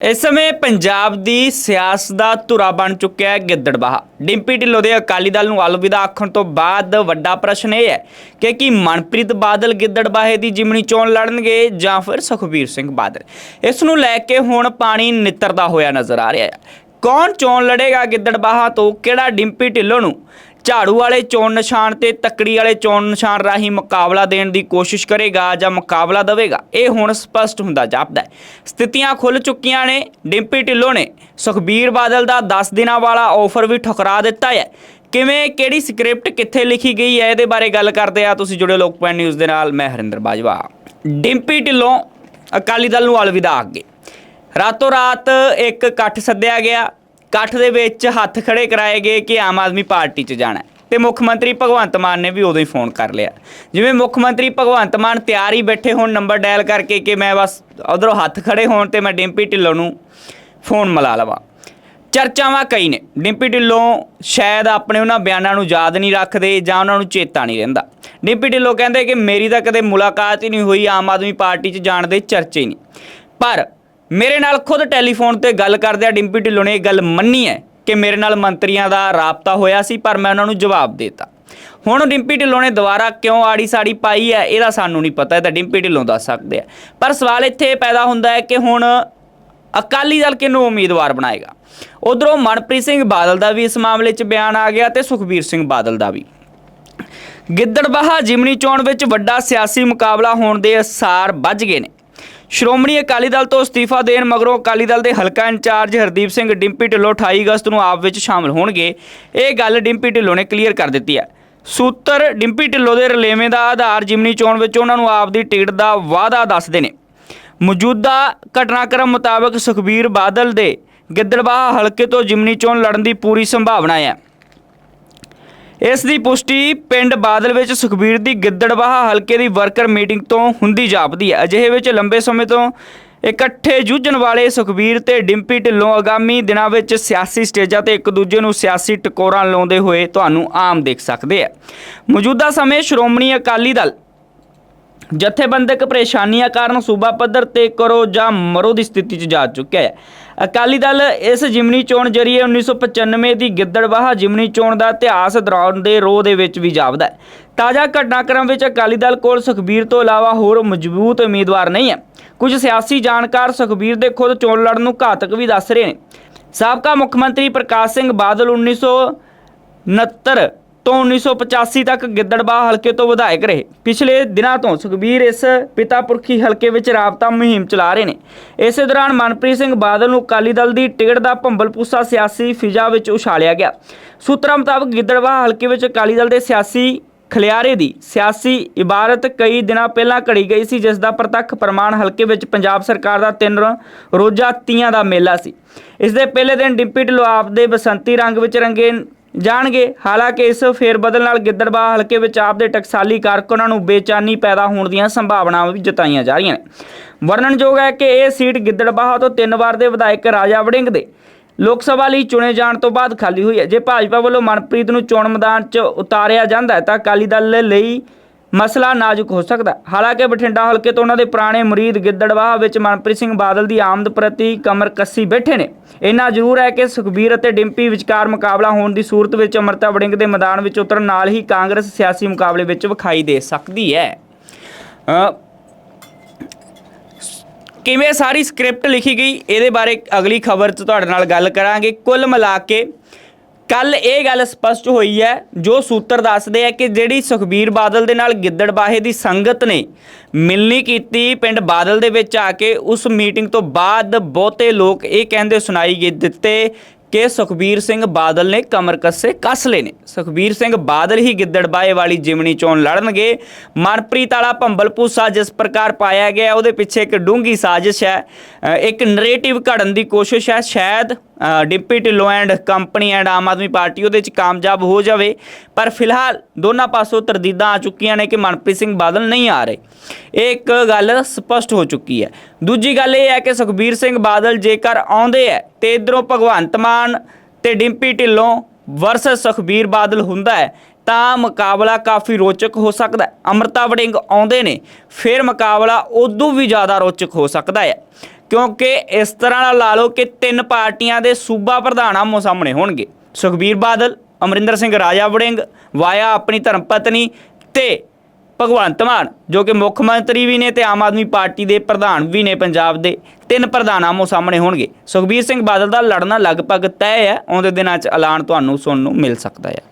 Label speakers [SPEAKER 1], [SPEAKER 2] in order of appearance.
[SPEAKER 1] ਇਸ ਸਮੇਂ ਪੰਜਾਬ ਦੀ ਸਿਆਸਤ ਦਾ ਧੁਰਾ ਬਣ ਚੁੱਕਿਆ ਹੈ ਗਿੱਦੜਬਾਹਾ ਡਿੰਪੀ ਢਿੱਲੋਂ ਦੇ ਅਕਾਲੀ ਦਲ ਨੂੰ ਅਲਵਿਦਾ ਆਖਣ ਤੋਂ ਬਾਅਦ ਵੱਡਾ ਪ੍ਰਸ਼ਨ ਇਹ ਹੈ ਕਿ ਕੀ ਮਨਪ੍ਰੀਤ ਬਾਦਲ ਗਿੱਦੜਬਾਹੇ ਦੀ ਜਿਮਣੀ ਚੋਣ ਲੜਨਗੇ ਜਾਂ ਫਿਰ ਸੁਖਬੀਰ ਸਿੰਘ ਬਾਦਲ? ਇਸ ਨੂੰ ਲੈ ਕੇ ਹੁਣ ਪਾਣੀ ਨਿੱਤਰਦਾ ਹੋਇਆ ਨਜ਼ਰ ਆ ਰਿਹਾ ਹੈ। ਕੌਣ ਚੋਣ ਲੜੇਗਾ ਗਿੱਦੜਬਾਹਾ ਤੋਂ? ਕਿਹੜਾ ਡਿੰਪੀ ਢਿੱਲੋਂ ਨੂੰ? ਝਾੜੂ ਵਾਲੇ ਚੋਣ ਨਿਸ਼ਾਨ ਤੇ ਤੱਕੜੀ ਵਾਲੇ ਚੋਣ ਨਿਸ਼ਾਨ ਰਾਹੀਂ ਮੁਕਾਬਲਾ ਦੇਣ ਦੀ ਕੋਸ਼ਿਸ਼ ਕਰੇਗਾ ਜਾਂ ਮੁਕਾਬਲਾ ਦੇਵੇਗਾ, ਇਹ ਹੁਣ ਸਪਸ਼ਟ ਹੁੰਦਾ ਜਾਪਦਾ ਹੈ। ਸਥਿਤੀਆਂ ਖੁੱਲ ਚੁੱਕੀਆਂ ਨੇ, ਡਿੰਪੀ ਢਿੱਲੋਂ ਨੇ। ਸੁਖਬੀਰ ਬਾਦਲ ਦਾ 10 ਦਿਨਾਂ ਵਾਲਾ ਆਫਰ ਵੀ ਠੁਕਰਾ ਦਿੱਤਾ ਹੈ। ਕਿਵੇਂ, ਕਿਹੜੀ ਸਕ੍ਰਿਪਟ ਕਿੱਥੇ ਲਿਖੀ ਗਈ ਹੈ, ਇਹਦੇ ਬਾਰੇ ਗੱਲ ਕਰਦੇ ਆ ਤੁਸੀਂ ਜੁੜੇ ਲੋਕ ਪੁਆਇੰਟ ਨਿਊਜ਼ ਦੇ ਨਾਲ, ਮੈਂ ਹਰਿੰਦਰ ਬਾਜਵਾ। ਡਿੰਪੀ ਢਿੱਲੋਂ, ਅਕਾਲੀ ਦਲ ਨੂੰ ਅਲਵਿਦਾ ਅੱਗੇ। ਰਾਤੋਂ ਰਾਤ ਇੱਕ ਇਕੱਠ ਸੱਦਿਆ ਗਿਆ। ਇਕੱਠ ਦੇ ਵਿੱਚ ਹੱਥ ਖੜੇ ਕਰਾਏ ਗਏ ਕਿ ਆਮ ਆਦਮੀ ਪਾਰਟੀ 'ਚ ਜਾਣਾ ਹੈ। ਤੇ ਮੁੱਖ ਮੰਤਰੀ ਭਗਵੰਤ ਮਾਨ ਨੇ ਵੀ ਉਦੋਂ ਹੀ ਫੋਨ ਕਰ ਲਿਆ। ਜਿਵੇਂ ਮੁੱਖ ਮੰਤਰੀ ਭਗਵੰਤ ਮਾਨ ਤਿਆਰ ਹੀ ਬੈਠੇ ਹੋਣ ਨੰਬਰ ਡਾਇਲ ਕਰਕੇ ਕਿ ਮੈਂ ਬਸ ਉਧਰੋਂ ਹੱਥ ਖੜੇ ਹੋਣ ਤੇ ਮੈਂ ਡਿੰਪੀ ਢਿੱਲੋਂ ਨੂੰ ਫੋਨ ਮਿਲਾ ਲਵਾਂ। ਚਰਚਾਵਾਂ ਕਈ ਨੇ। ਡਿੰਪੀ ਢਿੱਲੋਂ ਸ਼ਾਇਦ ਆਪਣੇ ਉਹਨਾਂ ਬਿਆਨਾਂ ਨੂੰ ਯਾਦ ਨਹੀਂ ਰੱਖਦੇ ਜਾਂ ਉਹਨਾਂ ਨੂੰ ਚੇਤਾ ਨਹੀਂ ਰਹਿੰਦਾ। ਡਿੰਪੀ ਢਿੱਲੋਂ ਕਹਿੰਦੇ ਕਿ ਮੇਰੀ ਤਾਂ ਕਦੇ ਮੁਲਾਕਾਤ ਹੀ ਨਹੀਂ ਹੋਈ, ਆਮ ਆਦਮੀ ਪਾਰਟੀ 'ਚ ਜਾਣ ਦੇ ਚਰਚੇ ਹੀ ਨਹੀਂ। ਪਰ ਮੇਰੇ ਨਾਲ ਖੁਦ ਟੈਲੀਫੋਨ ਤੇ ਗੱਲ ਕਰਦਿਆਂ ਡਿੰਪੀ ਢਿੱਲੋਂ ਨੇ ਇਹ ਗੱਲ ਮੰਨੀ ਹੈ ਕਿ ਮੇਰੇ ਨਾਲ ਮੰਤਰੀਆਂ ਦਾ ਰਾਬਤਾ ਹੋਇਆ ਸੀ, ਪਰ ਮੈਂ ਉਹਨਾਂ ਨੂੰ ਜਵਾਬ ਦੇਤਾ। ਹੁਣ ਡਿੰਪੀ ਢਿੱਲੋਂ ਨੇ ਦੁਬਾਰਾ ਕਿਉਂ ਆੜੀ ਸਾੜੀ ਪਾਈ ਹੈ, ਇਹਦਾ ਸਾਨੂੰ ਨਹੀਂ ਪਤਾ, ਇਹ ਤਾਂ ਡਿੰਪੀ ਢਿੱਲੋਂ ਦੱਸ ਸਕਦੇ ਆ। ਪਰ ਸਵਾਲ ਇੱਥੇ ਪੈਦਾ ਹੁੰਦਾ ਹੈ ਕਿ ਹੁਣ ਅਕਾਲੀ ਦਲ ਕਿਹਨੂੰ ਉਮੀਦਵਾਰ ਬਣਾਏਗਾ? ਉਧਰੋਂ ਮਨਪ੍ਰੀਤ ਸਿੰਘ ਬਾਦਲ ਦਾ ਵੀ ਇਸ ਮਾਮਲੇ 'ਚ ਬਿਆਨ ਆ ਗਿਆ ਤੇ ਸੁਖਬੀਰ ਸਿੰਘ ਬਾਦਲ ਦਾ ਵੀ। ਗਿੱਦੜਬਾਹਾ ਜਿਮਨੀ ਚੋਣ ਵਿੱਚ ਵੱਡਾ ਸਿਆਸੀ ਮੁਕਾਬਲਾ ਹੋਣ ਦੇ ਅਸਾਰ ਵੱਜ ਗਏ ਨੇ। ਸ਼੍ਰੋਮਣੀ ਅਕਾਲੀ ਦਲ ਤੋਂ ਅਸਤੀਫਾ ਦੇਣ ਮਗਰੋਂ ਅਕਾਲੀ ਦਲ ਦੇ ਹਲਕਾ ਇੰਚਾਰਜ ਹਰਦੀਪ ਸਿੰਘ ਡਿੰਪੀ ਢਿੱਲੋਂ 28 ਅਗਸਤ ਨੂੰ ਆਪ ਵਿੱਚ ਸ਼ਾਮਲ ਹੋਣਗੇ। ਇਹ ਗੱਲ ਡਿੰਪੀ ਢਿੱਲੋਂ ਨੇ ਕਲੀਅਰ ਕਰ ਦਿੱਤੀ ਹੈ। ਸੂਤਰ, ਡਿੰਪੀ ਢਿੱਲੋਂ ਦੇ ਰਲੇਵੇਂ ਦਾ ਆਧਾਰ ਜਿਮਨੀ ਚੋਣ ਵਿੱਚ ਉਹਨਾਂ ਨੂੰ ਆਪ ਦੀ ਟਿਕਟ ਦਾ ਵਾਅਦਾ ਦੱਸਦੇ ਨੇ। ਮੌਜੂਦਾ ਘਟਨਾਕ੍ਰਮ ਮੁਤਾਬਕ ਸੁਖਬੀਰ ਬਾਦਲ ਦੇ ਗਿੱਦੜਬਾਹਾ ਹਲਕੇ ਤੋਂ ਜਿਮਨੀ ਚੋਣ ਲੜਨ ਦੀ ਪੂਰੀ ਸੰਭਾਵਨਾ ਹੈ। ਇਸ ਦੀ ਪੁਸ਼ਟੀ ਪਿੰਡ ਬਾਦਲ ਵਿੱਚ ਸੁਖਬੀਰ ਦੀ ਗਿੱਦੜਬਾਹਾ ਹਲਕੇ ਦੀ ਵਰਕਰ ਮੀਟਿੰਗ ਤੋਂ ਹੁੰਦੀ ਜਾਪਦੀ ਹੈ। ਅਜਿਹੇ ਵਿੱਚ ਲੰਬੇ ਸਮੇਂ ਤੋਂ ਇਕੱਠੇ ਜੂਝਣ ਵਾਲੇ ਸੁਖਬੀਰ ਤੇ ਡਿੰਪੀ ਢਿੱਲੋਂ ਆਗਾਮੀ ਦਿਨਾਂ ਵਿੱਚ ਸਿਆਸੀ ਸਟੇਜਾਂ ਤੇ ਇੱਕ ਦੂਜੇ ਨੂੰ ਸਿਆਸੀ ਟਕੋਰਾਂ ਲਾਉਂਦੇ ਹੋਏ ਤੁਹਾਨੂੰ ਆਮ ਦੇਖ ਸਕਦੇ ਆ ਮੌਜੂਦਾ ਸਮੇਂ ਸ਼੍ਰੋਮਣੀ ਅਕਾਲੀ ਦਲ ਜਥੇਬੰਦਕ ਪਰੇਸ਼ਾਨੀਆਂ ਕਾਰਨ ਸੂਬਾ ਪੱਧਰ ਤੇ ਕਰੋ ਜਾਂ ਮਰੋ ਦੀ ਸਥਿਤੀ 'ਚ ਜਾ ਚੁੱਕਿਆ ਹੈ। ਅਕਾਲੀ ਦਲ ਇਸ ਜਿਮਨੀ ਚੋਣ ਜਰੀਏ 1995 ਦੀ ਗਿੱਦੜਬਾਹਾ ਜਿਮਨੀ ਚੋਣ ਦਾ ਇਤਿਹਾਸ ਦੌਰਾਨ ਦੇ ਰੋਹ ਦੇ ਵਿੱਚ ਵੀ ਜਾਪਦਾ ਹੈ। ਤਾਜ਼ਾ ਘਟਨਾਕ੍ਰਮ ਵਿੱਚ ਅਕਾਲੀ ਦਲ ਕੋਲ ਸੁਖਬੀਰ ਤੋਂ ਇਲਾਵਾ ਹੋਰ ਮਜ਼ਬੂਤ ਉਮੀਦਵਾਰ ਨਹੀਂ ਹੈ। ਕੁਝ ਸਿਆਸੀ ਜਾਣਕਾਰ ਸੁਖਬੀਰ ਦੇ ਖੁਦ ਚੋਣ ਲੜਨ ਨੂੰ ਘਾਤਕ ਵੀ ਦੱਸ ਰਹੇ ਨੇ। ਸਾਬਕਾ ਮੁੱਖ ਮੰਤਰੀ ਪ੍ਰਕਾਸ਼ ਸਿੰਘ ਬਾਦਲ 1969 ਤੋਂ 1985 ਤੱਕ ਗਿੱਦੜਬਾਹ ਹਲਕੇ ਤੋਂ ਵਿਧਾਇਕ ਰਹੇ। ਪਿਛਲੇ ਦਿਨਾਂ ਤੋਂ ਸੁਖਬੀਰ ਇਸ ਪਿਤਾ ਪੁਰਖੀ ਹਲਕੇ ਵਿੱਚ ਰਾਬਤਾ ਮੁਹਿੰਮ ਚਲਾ ਰਹੇ ਨੇ। ਇਸੇ ਦੌਰਾਨ ਮਨਪ੍ਰੀਤ ਸਿੰਘ ਬਾਦਲ ਨੂੰ ਅਕਾਲੀ ਦਲ ਦੀ ਟਿਕਟ ਦਾ ਭੰਬਲ ਪੂਸਾ ਸਿਆਸੀ ਫਿਜ਼ਾ ਵਿੱਚ ਉਛਾਲਿਆ ਗਿਆ। ਸੂਤਰਾਂ ਮੁਤਾਬਕ ਗਿੱਦੜਬਾਹ ਹਲਕੇ ਵਿੱਚ ਅਕਾਲੀ ਦਲ ਦੇ ਸਿਆਸੀ ਖਲਿਆਰੇ ਦੀ ਸਿਆਸੀ ਇਬਾਰਤ ਕਈ ਦਿਨਾਂ ਪਹਿਲਾਂ ਘੜੀ ਗਈ ਸੀ, ਜਿਸ ਦਾ ਪ੍ਰਤੱਖ ਪ੍ਰਮਾਣ ਹਲਕੇ ਵਿੱਚ ਪੰਜਾਬ ਸਰਕਾਰ ਦਾ ਤਿੰਨ ਰੋਜ਼ਾ ਤੀਆਂ ਦਾ ਮੇਲਾ ਸੀ। ਇਸ ਦੇ ਪਹਿਲੇ ਦਿਨ ਡਿੰਪੀ ਢਿੱਲੋਂ ਦੇ ਬਸੰਤੀ ਰੰਗ ਵਿੱਚ ਰੰਗੇ ਜਾਣਗੇ। ਹਾਲਾਂਕਿ ਇਸ ਫੇਰਬਦਲ ਨਾਲ ਗਿੱਦੜਬਾਹ ਹਲਕੇ ਵਿੱਚ ਆਪ ਦੇ ਟਕਸਾਲੀ ਕਾਰਕੁਨਾਂ ਨੂੰ ਬੇਚੈਨੀ ਪੈਦਾ ਹੋਣ ਦੀਆਂ ਸੰਭਾਵਨਾਵਾਂ ਵੀ ਜਤਾਈਆਂ ਜਾ ਰਹੀਆਂ ਨੇ। ਵਰਣਨਯੋਗ ਹੈ ਕਿ ਇਹ ਸੀਟ ਗਿੱਦੜਬਾਹ ਤੋਂ ਤਿੰਨ ਵਾਰ ਦੇ ਵਿਧਾਇਕ ਰਾਜਾ ਵੜਿੰਗ ਦੇ ਲੋਕ ਸਭਾ ਲਈ ਚੁਣੇ ਜਾਣ ਤੋਂ ਬਾਅਦ ਖਾਲੀ ਹੋਈ ਹੈ। ਜੇ ਭਾਜਪਾ ਵੱਲੋਂ ਮਨਪ੍ਰੀਤ ਨੂੰ ਚੋਣ ਮੈਦਾਨ 'ਚ ਉਤਾਰਿਆ ਜਾਂਦਾ ਹੈ ਤਾਂ ਅਕਾਲੀ ਦਲ ਲਈ ਮਸਲਾ ਨਾਜ਼ੁਕ ਹੋ ਸਕਦਾ ਹਾਲਾਂਕਿ ਬਠਿੰਡਾ ਹਲਕੇ ਤੋਂ ਉਹਨਾਂ ਦੇ ਪੁਰਾਣੇ ਮੁਰੀਦ ਗਿੱਦੜਵਾਹ ਵਿੱਚ ਮਨਪ੍ਰੀਤ ਸਿੰਘ ਬਾਦਲ ਦੀ ਆਮਦ ਪ੍ਰਤੀ ਕਮਰ ਕੱਸੀ ਬੈਠੇ ਨੇ। ਇੰਨਾ ਜ਼ਰੂਰ ਹੈ ਕਿ ਸੁਖਬੀਰ ਅਤੇ ਡਿੰਪੀ ਵਿਚਕਾਰ ਮੁਕਾਬਲਾ ਹੋਣ ਦੀ ਸੂਰਤ ਵਿੱਚ ਅਮਰਤਾ ਵੜਿੰਗ ਦੇ ਮੈਦਾਨ ਵਿੱਚ ਉਤਰਨ ਨਾਲ ਹੀ ਕਾਂਗਰਸ ਸਿਆਸੀ ਮੁਕਾਬਲੇ ਵਿੱਚ ਵਿਖਾਈ ਦੇ ਸਕਦੀ ਹੈ। ਕਿਵੇਂ ਸਾਰੀ ਸਕ੍ਰਿਪਟ ਲਿਖੀ ਗਈ? ਇਹਦੇ ਬਾਰੇ ਅਗਲੀ ਖਬਰ 'ਚ ਤੁਹਾਡੇ ਨਾਲ ਗੱਲ ਕਰਾਂਗੇ। ਕੁੱਲ ਮਿਲਾ ਕੇ ਕੱਲ ਇਹ ਗੱਲ ਸਪਸ਼ਟ ਹੋਈ ਹੈ, ਜੋ ਸੂਤਰ ਦੱਸਦੇ ਆ ਕਿ ਜਿਹੜੀ ਸੁਖਬੀਰ ਬਾਦਲ ਦੇ ਨਾਲ ਗਿੱਦੜਬਾਹੇ ਦੀ ਸੰਗਤ ਨੇ ਮਿਲਣੀ ਕੀਤੀ ਪਿੰਡ ਬਾਦਲ ਦੇ ਵਿੱਚ ਆ ਕੇ, ਉਸ ਮੀਟਿੰਗ ਤੋਂ ਬਾਅਦ ਬਹੁਤੇ ਲੋਕ ਇਹ ਕਹਿੰਦੇ ਸੁਣਾਈ ਗਏ ਦਿੱਤੇ ਕਿ ਸੁਖਬੀਰ ਸਿੰਘ ਬਾਦਲ ਨੇ ਕਮਰ ਕੱਸੇ ਕੱਸ ਲਏ ਨੇ। ਸੁਖਬੀਰ ਸਿੰਘ ਬਾਦਲ ਹੀ ਗਿੱਦੜਬਾਏ ਵਾਲੀ ਜਿਮਣੀ ਚੋਣ ਲੜਨਗੇ। ਮਨਪ੍ਰੀਤ ਵਾਲਾ ਭੰਬਲ ਪੂਸਾ ਜਿਸ ਪ੍ਰਕਾਰ ਪਾਇਆ ਗਿਆ। ਉਹਦੇ ਪਿੱਛੇ ਇੱਕ ਡੂੰਗੀ ਸਾਜ਼ਿਸ਼ ਹੈ। ਇੱਕ ਨਰੇਟਿਵ ਘੜਨ ਦੀ ਕੋਸ਼ਿਸ਼ ਹੈ। ਸ਼ਾਇਦ ਅ, Dimpy Dhillon and company and Aam Aadmi party ਉਹਦੇ 'ਚ ਕਾਮਯਾਬ ਹੋ ਜਾਵੇ। ਪਰ ਫਿਲਹਾਲ ਦੋਨਾਂ ਪਾਸੋਂ ਤਰਦੀਦਾਂ ਆ ਚੁੱਕੀਆਂ ਨੇ ਕਿ ਮਨਪ੍ਰੀਤ ਸਿੰਘ ਬਾਦਲ ਨਹੀਂ ਆ ਰਹੇ। ਇਹ ਇੱਕ ਗੱਲ ਸਪਸ਼ਟ ਹੋ ਚੁੱਕੀ ਹੈ। ਦੂਜੀ ਗੱਲ ਇਹ ਹੈ ਕਿ ਸੁਖਬੀਰ ਸਿੰਘ ਬਾਦਲ ਜੇਕਰ ਆਉਂਦੇ ਹੈ ਤੇ ਇਧਰੋਂ ਭਗਵੰਤ ਮਾਨ ਤੇ ਡਿੰਪੀ ਢਿੱਲੋਂ ਵਰਸਸ ਸੁਖਬੀਰ ਬਾਦਲ ਹੁੰਦਾ ਹੈ, ਤਾਂ ਮੁਕਾਬਲਾ ਕਾਫੀ ਰੋਚਕ ਹੋ ਸਕਦਾ ਹੈ। ਅਮਰਤਾ ਵੜਿੰਗ ਆਉਂਦੇ ਨੇ, ਫਿਰ ਮੁਕਾਬਲਾ ਉਦੋਂ ਵੀ ਜ਼ਿਆਦਾ ਰੋਚਕ ਹੋ ਸਕਦਾ ਹੈ। ਕਿਉਂਕਿ ਇਸ ਤਰ੍ਹਾਂ ਨਾਲ ਲਾ ਲਓ ਕਿ ਤਿੰਨ ਪਾਰਟੀਆਂ ਦੇ ਸੂਬਾ ਪ੍ਰਧਾਨ ਆਮੋ ਸਾਹਮਣੇ ਹੋਣਗੇ। ਸੁਖਬੀਰ ਬਾਦਲ, ਅਮਰਿੰਦਰ ਸਿੰਘ ਰਾਜਾ ਵੜਿੰਗ, ਵਾਇਆ ਆਪਣੀ ਧਰਮ ਪਤਨੀ ਤੇ ਭਗਵੰਤ ਮਾਨ, ਜੋ ਕਿ ਮੁੱਖ ਮੰਤਰੀ ਵੀ ਨੇ ਤੇ ਆਮ ਆਦਮੀ ਪਾਰਟੀ ਦੇ ਪ੍ਰਧਾਨ ਵੀ ਨੇ ਪੰਜਾਬ ਦੇ, ਤਿੰਨ ਪ੍ਰਧਾਨ ਆਮੋ ਸਾਹਮਣੇ ਹੋਣਗੇ। ਸੁਖਬੀਰ ਸਿੰਘ ਬਾਦਲ ਦਾ ਲੜਨਾ ਲਗਭਗ ਤੈਅ ਹੈ ਆਉਂਦੇ ਦਿਨਾਂ 'ਚ ਐਲਾਨ ਤੁਹਾਨੂੰ ਸੁਣਨ ਨੂੰ ਮਿਲ ਸਕਦਾ ਹੈ।